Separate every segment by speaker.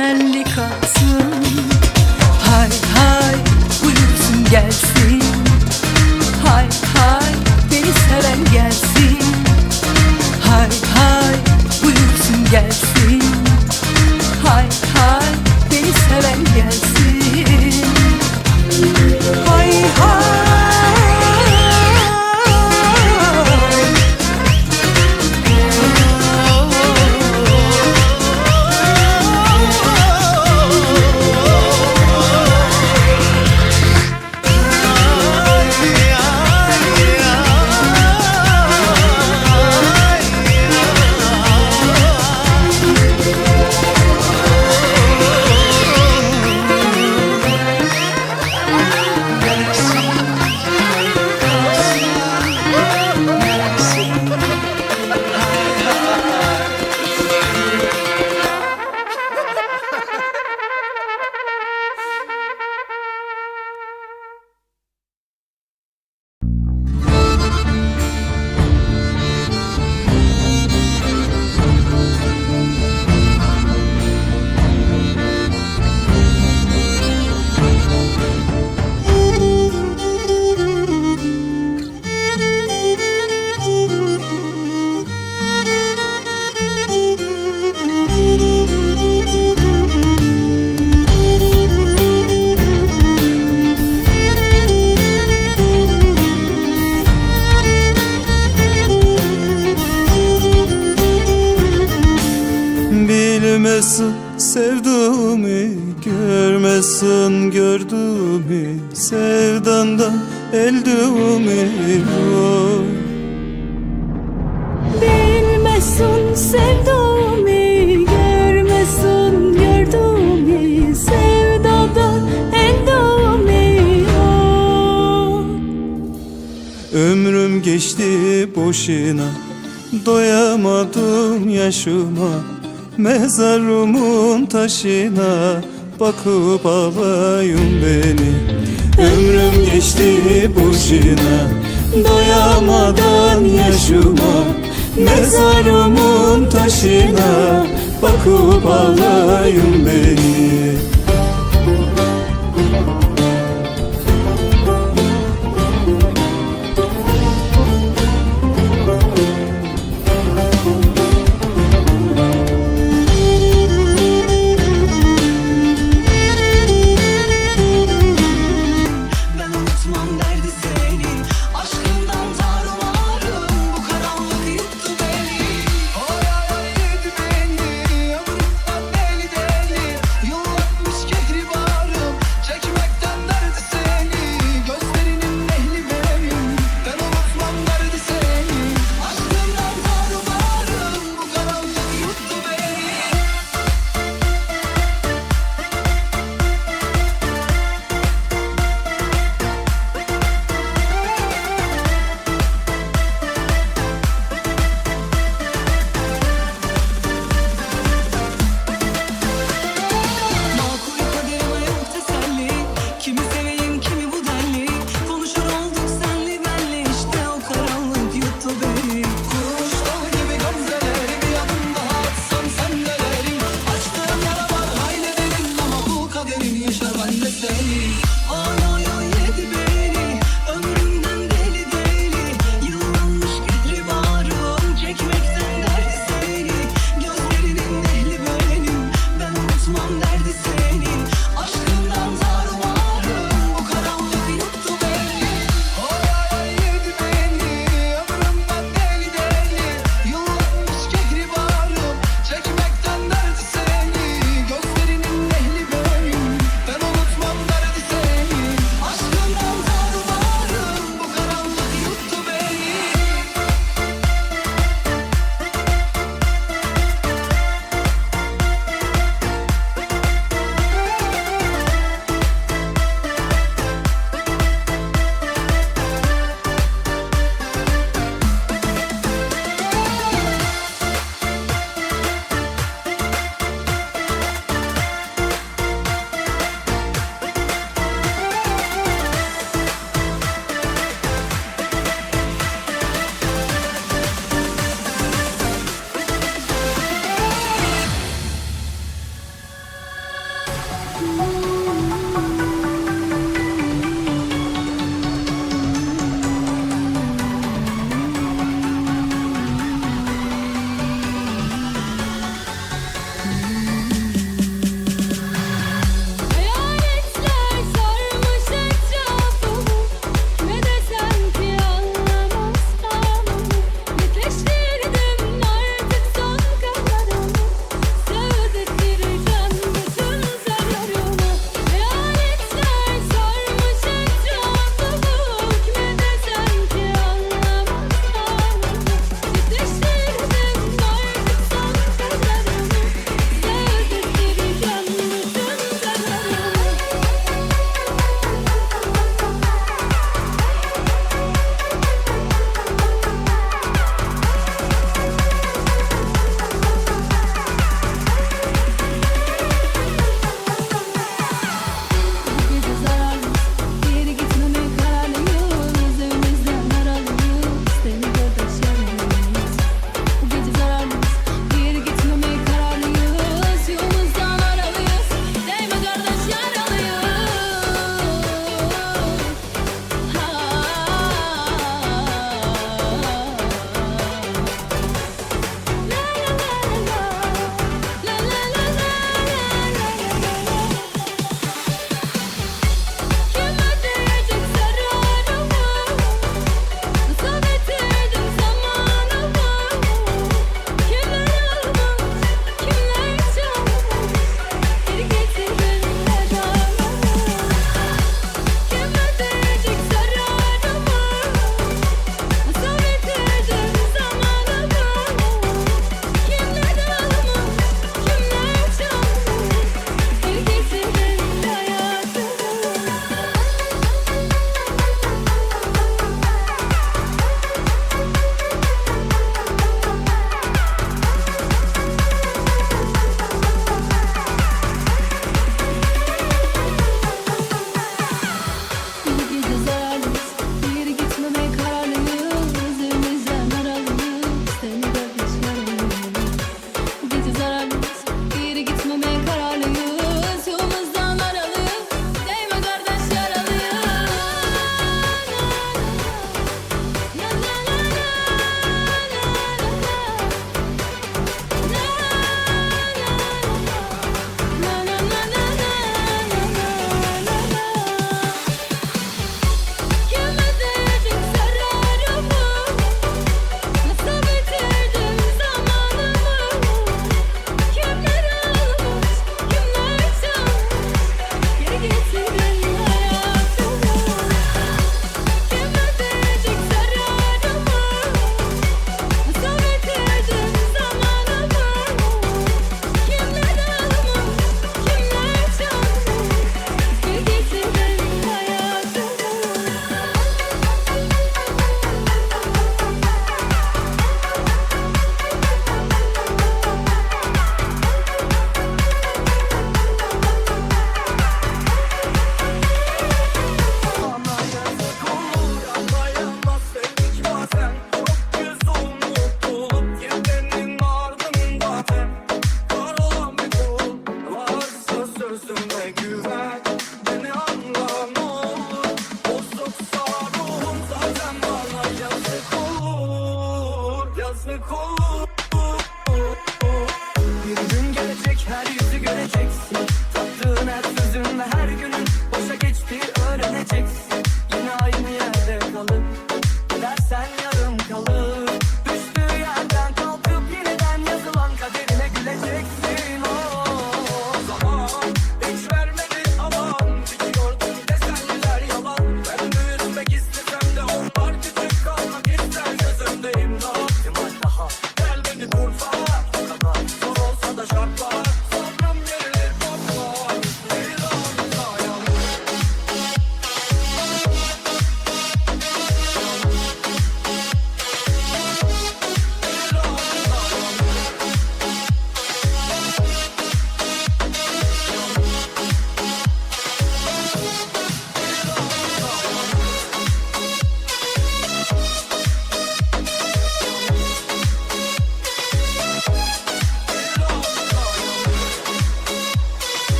Speaker 1: temelli kalsın Hay hay buyursun gelsin.
Speaker 2: bilmesin Sevduğumu görmesin Gördüğümü sevdandan Elduğumu oy
Speaker 1: Bilmesin sevduğumu Görmesin gördüğümü Sevdadan elduğumu oy
Speaker 2: Ömrüm geçti boşuna Doyamadım yaşıma. Mezarımın taşına bakıp ağlayın beni. Ömrüm geçti boşuna Doyamadan yaşıma. Mezarımın taşına Bakıp ağlayın beni.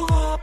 Speaker 3: go.